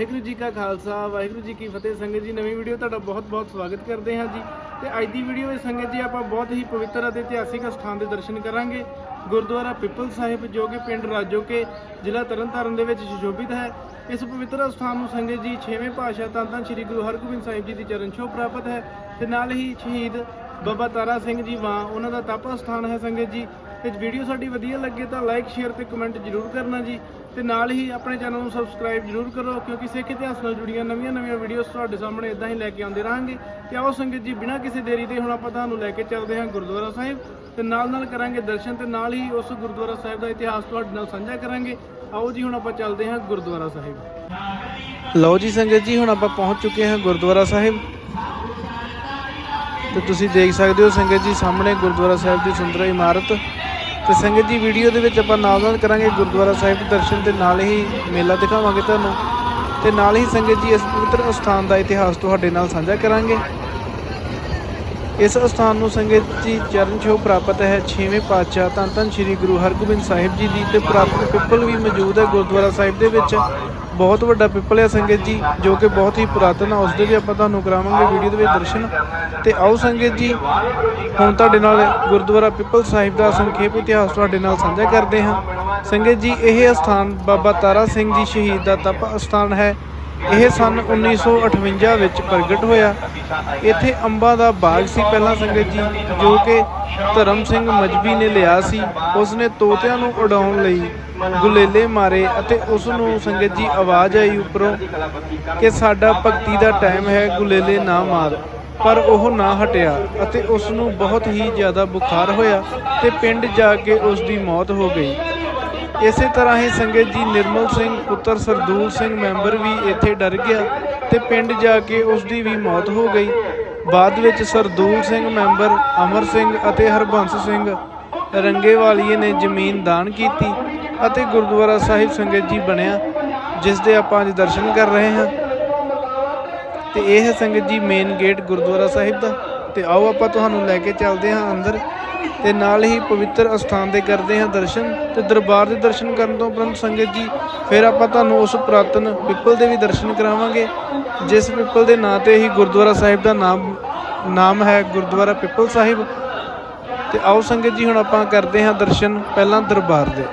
ਵਾਹਿਗੁਰੂ ਜੀ ਕਾ ਖਾਲਸਾ, ਵਾਹਿਗੁਰੂ ਜੀ ਕੀ ਫਤਿਹ। ਸੰਗਤ ਜੀ, ਨਵੀਂ ਵੀਡੀਓ ਤੁਹਾਡਾ ਬਹੁਤ-ਬਹੁਤ ਸਵਾਗਤ ਕਰਦੇ ਹਾਂ ਜੀ। ਤੇ ਅੱਜ ਦੀ ਵੀਡੀਓ ਵਿੱਚ ਸੰਗਤ ਜੀ, ਆਪਾਂ ਬਹੁਤ ਹੀ ਪਵਿੱਤਰ ਅਤੇ ਇਤਿਹਾਸਿਕ ਸਥਾਨ ਦੇ ਦਰਸ਼ਨ ਕਰਾਂਗੇ। ਗੁਰਦੁਆਰਾ ਪਿੱਪਲ ਸਾਹਿਬ, ਜੋ ਕਿ ਪਿੰਡ ਰਾਜੋਕੇ ਜ਼ਿਲ੍ਹਾ ਤਰਨਤਾਰਨ ਦੇ ਵਿੱਚ ਸੁਸ਼ੋਭਿਤ ਹੈ। ਇਸ ਪਵਿੱਤਰ ਸਥਾਨ ਨੂੰ ਸੰਗਤ ਜੀ 6ਵੇਂ ਪਾਤਸ਼ਾਹ ਧੰਨ ਧੰਨ ਸ੍ਰੀ ਗੁਰੂ ਹਰਗੋਬਿੰਦ ਸਾਹਿਬ ਜੀ ਦੀ ਚਰਨ ਛੋਹ ਪ੍ਰਾਪਤ ਹੈ। ਤੇ ਨਾਲ ਹੀ ਸ਼ਹੀਦ ਬਾਬਾ ਤਾਰਾ ਸਿੰਘ ਜੀ ਵਾਂ, ਉਹਨਾਂ ਦਾ ਤਪ ਸਥਾਨ ਹੈ ਸੰਗਤ ਜੀ। ਤੇ ਵੀਡੀਓ ਸਾਡੀ ਵਧੀਆ ਲੱਗੇ ਤਾਂ ਲਾਈਕ, ਸ਼ੇਅਰ ਤੇ ਕਮੈਂਟ ਜ਼ਰੂਰ ਕਰਨਾ ਜੀ। ਤੇ ਨਾਲ ਹੀ ਆਪਣੇ ਚੈਨਲ ਨੂੰ ਸਬਸਕ੍ਰਾਈਬ ਜ਼ਰੂਰ ਕਰੋ, ਕਿਉਂਕਿ ਸਿੱਖ ਇਤਿਹਾਸ ਨਾਲ ਜੁੜੀਆਂ ਨਵੀਆਂ-ਨਵੀਆਂ ਵੀਡੀਓਜ਼ ਤੁਹਾਡੇ ਸਾਹਮਣੇ ਇਦਾਂ ਹੀ ਲੈ ਕੇ ਆਉਂਦੇ ਰਹਾਂਗੇ। ਤੇ ਆਓ ਸੰਗਤ ਜੀ, ਬਿਨਾਂ ਕਿਸੇ ਦੇਰੀ ਦੇ ਹੁਣ ਆਪਾਂ ਤੁਹਾਨੂੰ ਲੈ ਕੇ ਚੱਲਦੇ ਹਾਂ ਗੁਰਦੁਆਰਾ ਸਾਹਿਬ। ਤੇ ਨਾਲ-ਨਾਲ ਕਰਾਂਗੇ ਦਰਸ਼ਨ ਤੇ ਨਾਲ ਹੀ ਉਸ ਗੁਰਦੁਆਰਾ ਸਾਹਿਬ ਦਾ ਇਤਿਹਾਸ ਤੁਹਾਡੇ ਨਾਲ ਸਾਂਝਾ ਕਰਾਂਗੇ। ਆਓ ਜੀ, ਹੁਣ ਆਪਾਂ ਚੱਲਦੇ ਹਾਂ ਗੁਰਦੁਆਰਾ ਸਾਹਿਬ। ਲਓ ਜੀ ਸੰਗਤ ਜੀ, ਹੁਣ ਆਪਾਂ ਪਹੁੰਚ ਚੁੱਕੇ ਹਾਂ ਗੁਰਦੁਆਰਾ ਸਾਹਿਬ। ਤੇ ਤੁਸੀਂ ਦੇਖ ਸਕਦੇ ਹੋ ਸੰਗਤ ਜੀ ਸਾਹਮਣੇ ਗੁਰਦੁਆਰਾ ਸਾਹਿਬ ਦੀ ਸੁੰਦਰ ਇਮਾਰਤ ਤੇ ਸੰਗਤ ਜੀ ਵੀਡੀਓ ਦੇ ਵਿੱਚ ਆਪਾਂ ਨਾਲ ਨਾਲ ਕਰਾਂਗੇ ਗੁਰਦੁਆਰਾ ਸਾਹਿਬ ਦੇ ਦਰਸ਼ਨ ਤੇ ਨਾਲ ਹੀ ਮੇਲਾ ਦਿਖਾਵਾਂਗੇ ਤੁਹਾਨੂੰ ਤੇ ਨਾਲ ਹੀ ਸੰਗਤ ਜੀ ਇਸ ਪਵਿੱਤਰ ਅਸਥਾਨ ਦਾ ਇਤਿਹਾਸ ਤੁਹਾਡੇ ਨਾਲ ਸਾਂਝਾ ਕਰਾਂਗੇ। ਇਸ ਸਥਾਨ ਨੂੰ ਸੰਗਤ ਜੀ ਚਰਨ ਛੋਹ ਪ੍ਰਾਪਤ ਹੈ। 6ਵੇਂ ਪਾਤਸ਼ਾਹ ਧੰਨ ਧੰਨ ਸ੍ਰੀ ਗੁਰੂ ਹਰਗੋਬਿੰਦ ਸਾਹਿਬ ਜੀ ਦੀ ਤੇ ਪ੍ਰਾਪਤ ਪਿੱਪਲ ਵੀ ਮੌਜੂਦ ਹੈ ਗੁਰਦੁਆਰਾ ਸਾਹਿਬ ਦੇ ਵਿੱਚ। ਬਹੁਤ ਵੱਡਾ ਪਿੱਪਲ ਹੈ ਸੰਗਤ ਜੀ, ਜੋ ਕਿ ਬਹੁਤ ਹੀ ਪੁਰਾਤਨ ਹੈ ਉਸ ਦੇ ਵੀ ਆਪਾਂ ਤੁਹਾਨੂੰ ਕਰਾਵਾਂਗੇ ਵੀਡੀਓ ਦੇ ਵਿੱਚ ਦਰਸ਼ਨ। ਤੇ ਆਓ ਸੰਗਤ ਜੀ, ਹੁਣ ਤੁਹਾਡੇ ਨਾਲ ਗੁਰਦੁਆਰਾ ਪਿੱਪਲ ਸਾਹਿਬ ਦਾ ਸੰਖੇਪ ਇਤਿਹਾਸ ਤੁਹਾਡੇ ਨਾਲ ਸਾਂਝਾ ਕਰਦੇ ਹਾਂ। ਸੰਗਤ ਜੀ, ਇਹ ਸਥਾਨ ਬਾਬਾ ਤਾਰਾ ਸਿੰਘ ਜੀ ਸ਼ਹੀਦ ਦਾ ਤਪ ਸਥਾਨ ਹੈ। ਇਹ ਸਨ 1958 ਵਿੱਚ ਪ੍ਰਗਟ ਹੋਇਆ। ਇੱਥੇ ਅੰਬਾਂ ਦਾ ਬਾਗ ਸੀ ਪਹਿਲਾਂ ਸੰਗਤ ਜੀ, ਜੋ ਕਿ ਧਰਮ ਸਿੰਘ ਮਜਬੀ ਨੇ ਲਿਆ ਸੀ। ਉਸ ਨੇ ਤੋਤਿਆਂ ਨੂੰ ਉਡਾਉਣ ਲਈ ਗੁਲੇਲੇ ਮਾਰੇ ਅਤੇ ਉਸ ਨੂੰ ਸੰਗਤ ਜੀ ਆਵਾਜ਼ ਆਈ ਉੱਪਰੋਂ ਕਿ ਸਾਡਾ ਭਗਤੀ ਦਾ ਟਾਈਮ ਹੈ, ਗੁਲੇਲੇ ਨਾ ਮਾਰ। ਪਰ ਉਹ ਨਾ ਹਟਿਆ ਅਤੇ ਉਸ ਨੂੰ ਬਹੁਤ ਹੀ ਜ਼ਿਆਦਾ ਬੁਖਾਰ ਹੋਇਆ ਤੇ ਪਿੰਡ ਜਾ ਕੇ ਉਸ ਦੀ ਮੌਤ ਹੋ ਗਈ। ਇਸੇ ਤਰ੍ਹਾਂ ਹੀ ਸੰਗਤ ਜੀ ਨਿਰਮਲ ਸਿੰਘ, ਪੁੱਤਰ ਸਰਦੂਲ ਸਿੰਘ ਮੈਂਬਰ ਵੀ ਇੱਥੇ ਡਰ ਗਿਆ ਤੇ ਪਿੰਡ ਜਾ ਕੇ ਉਸ ਦੀ ਵੀ ਮੌਤ ਹੋ ਗਈ। ਬਾਅਦ ਵਿੱਚ ਸਰਦੂਲ ਸਿੰਘ ਮੈਂਬਰ, ਅਮਰ ਸਿੰਘ ਅਤੇ ਹਰਬੰਸ ਸਿੰਘ ਰੰਗੇਵਾਲੀਏ ਨੇ ਜ਼ਮੀਨ ਦਾਨ ਕੀਤੀ ਅਤੇ ਗੁਰਦੁਆਰਾ ਸਾਹਿਬ ਸੰਗਤ ਜੀ ਬਣਿਆ, ਜਿਸ ਦੇ ਆਪਾਂ ਅੱਜ ਦਰਸ਼ਨ ਕਰ ਰਹੇ ਹਾਂ। ਤੇ ਇਹ ਹੈ ਸੰਗਤ ਜੀ ਮੇਨ ਗੇਟ ਗੁਰਦੁਆਰਾ ਸਾਹਿਬ ਦਾ। ਤੇ ਆਓ ਆਪਾਂ ਤੁਹਾਨੂੰ ਲੈ ਕੇ ਚੱਲਦੇ ਹਾਂ ਅੰਦਰ ਤੇ ਨਾਲ ਹੀ ਪਵਿੱਤਰ ਅਸਥਾਨ ਦੇ ਕਰਦੇ ਹਾਂ ਦਰਸ਼ਨ ਤੇ ਦਰਬਾਰ ਦੇ ਦਰਸ਼ਨ ਕਰਨ ਤੋਂ ਉਪਰੰਤ ਸੰਗਤ ਜੀ, ਫਿਰ ਆਪਾਂ ਤੁਹਾਨੂੰ ਉਸ ਪੁਰਾਤਨ ਪਿੱਪਲ ਦੇ ਵੀ ਦਰਸ਼ਨ ਕਰਾਵਾਂਗੇ, ਜਿਸ ਪਿੱਪਲ ਦੇ ਨਾਂ ਤੇ ਹੀ ਗੁਰਦੁਆਰਾ ਸਾਹਿਬ ਦਾ ਨਾਮ ਨਾਮ ਹੈ ਗੁਰਦੁਆਰਾ ਪਿੱਪਲ ਸਾਹਿਬ। ਤੇ ਆਓ ਸੰਗਤ ਜੀ, ਹੁਣ ਆਪਾਂ ਕਰਦੇ ਹਾਂ ਦਰਸ਼ਨ ਪਹਿਲਾਂ ਦਰਬਾਰ ਦੇ।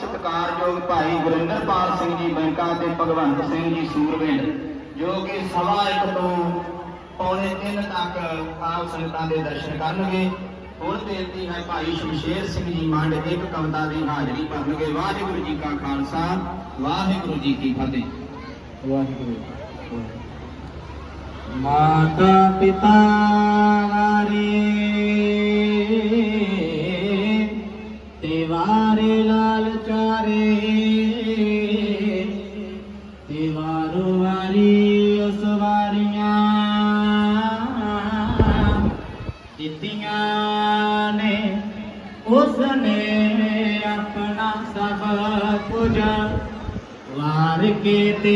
ਸਤਿਕਾਰਯੋਗ ਭਾਈ ਗੁਰਿੰਦਰਪਾਲ ਸਿੰਘ ਜੀ ਬੈਂਕਾ ਤੇ ਭਗਵੰਤ ਸਿੰਘ ਜੀ ਸੂਰਵਿੰਡ ਜੋ ਕਿ ਸਵਾ ਇੱਕ ਤੋਂ ਪੌਣੇ ਤਿੰਨ ਤੱਕ ਆਪ ਸੰਗਤਾਂ ਦੇ ਦਰਸ਼ਨ ਕਰਨਗੇ। ਹੁਣ ਬੇਨਤੀ ਹੈ ਭਾਈ ਸ਼ਮਸ਼ੇਰ ਸਿੰਘ ਜੀ ਮੰਡ ਇੱਕ ਕਵਿਤਾ ਦੀ ਹਾਜ਼ਰੀ ਭਰਨਗੇ। ਵਾਹਿਗੁਰੂ ਜੀ ਕਾ ਖਾਲਸਾ ਵਾਹਿਗੁਰੂ ਜੀ ਕੀ ਫਤਿਹ। ਵਾਹਿਗੁਰੂ ਮਾਤਾ ਪਿਤਾ ਵਾਰੇ ਦਿੱਤੀਆਂ ਨੇ ਉਸ ਨੇ ਆਪਣਾ ਸਭ ਕੁਝ ਵਾਰ ਕੇ ਤੇ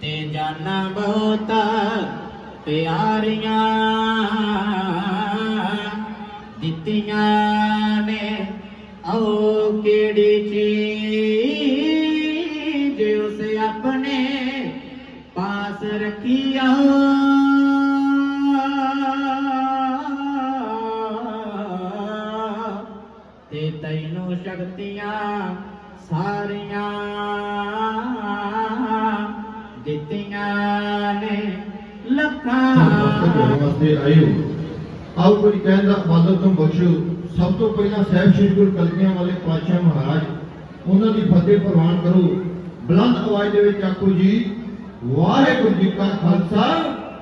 ਤੇ ਜਾਨਾ ਬਹੁਤ ਪਿਆਰੀਆਂ ਦਿੱਤੀਆਂ ਤੈਨੂੰ ਸ਼ਕਤੀਆਂ ਸਾਰੀਆਂ ਦਿੱਤੀਆਂ ਨੇ ਲੱਖਾਂ ਵਾਸਤੇ ਆਇਓ ਆਓ ਕੋਈ ਕਹਿੰਦਾ ਇਬਾਦਤ ਨੂੰ ਬਖਸ਼ੋ ਸਭ ਤੋਂ ਪਹਿਲਾਂ ਸਾਹਿਬ ਸ੍ਰੀ ਗੁਰੂ ਕਲਗੀਆਂ ਵਾਲੇ ਪਾਤਸ਼ਾਹ ਮਹਾਰਾਜ ਉਹਨਾਂ ਦੀ ਫਤਿਹ ਪ੍ਰਵਾਨ ਕਰੋ ਬੁਲੰਦ ਆਵਾਜ਼ ਦੇ ਵਿੱਚ ਆਖੋ ਜੀ ਵਾਹਿਗੁਰੂ ਜੀ ਕਾ ਖਾਲਸਾ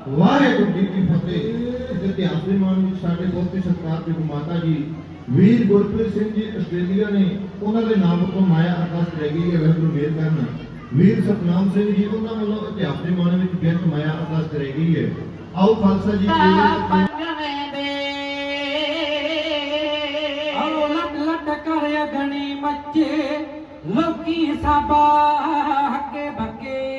ਵਾਹਿਗੁਰੂ ਜੀ ਕੀ ਫਤਿਹ ਇਸ ਇਤਿਹਾਸ ਦੇ ਮਾਨ ਵਿੱਚ ਸਾਡੇ ਬਹੁਤ ਹੀ ਸਤਿਕਾਰਯੋਗ ਮਾਤਾ ਜੀ ਵੀਰ ਗੁਰਪ੍ਰੀਤ ਸਿੰਘ ਜੀ ਆਸਟ੍ਰੇਲੀਆ ਨੇ ਉਹਨਾਂ ਦੇ ਨਾਮ ਤੋਂ ਮਾਇਆ ਅਰਦਾਸ ਰਹਿ ਗਈ ਹੈ ਵਾਹਿਗੁਰੂ ਮੇਰ ਕਰਨ ਵੀਰ ਸਤਨਾਮ ਸਿੰਘ ਜੀ ਉਹਨਾਂ ਵੱਲੋਂ ਇਤਿਹਾਸ ਦੇ ਮਾਨ ਵਿੱਚ ਬੇਅੰਤ ਮਾਇਆ ਅਰਦਾਸ ਰਹਿ ਗਈ ਹੈ। ਆਓ ਖਾਲਸਾ ਜੀ ਆਓ ਲੱਟ ਲੱਟ ਕਰ ਅਗਣੀ ਮੱਚੇ ਲੋਕੀ ਸਾਬਾ ਹੱਕੇ ਬੱਕੇ।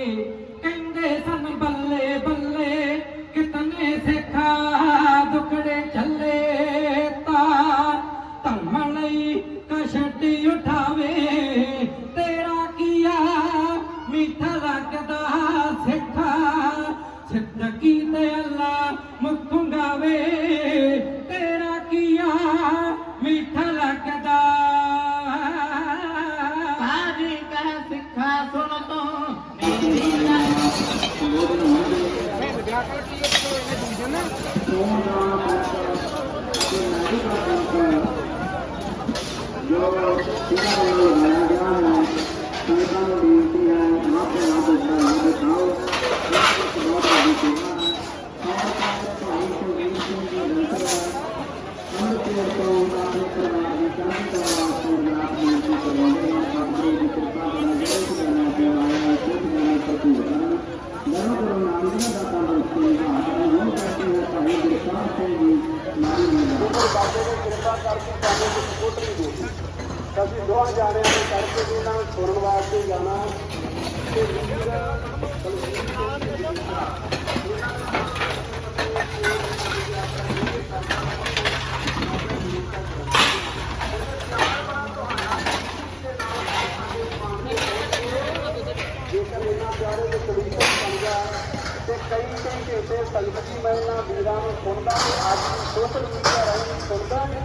Yo,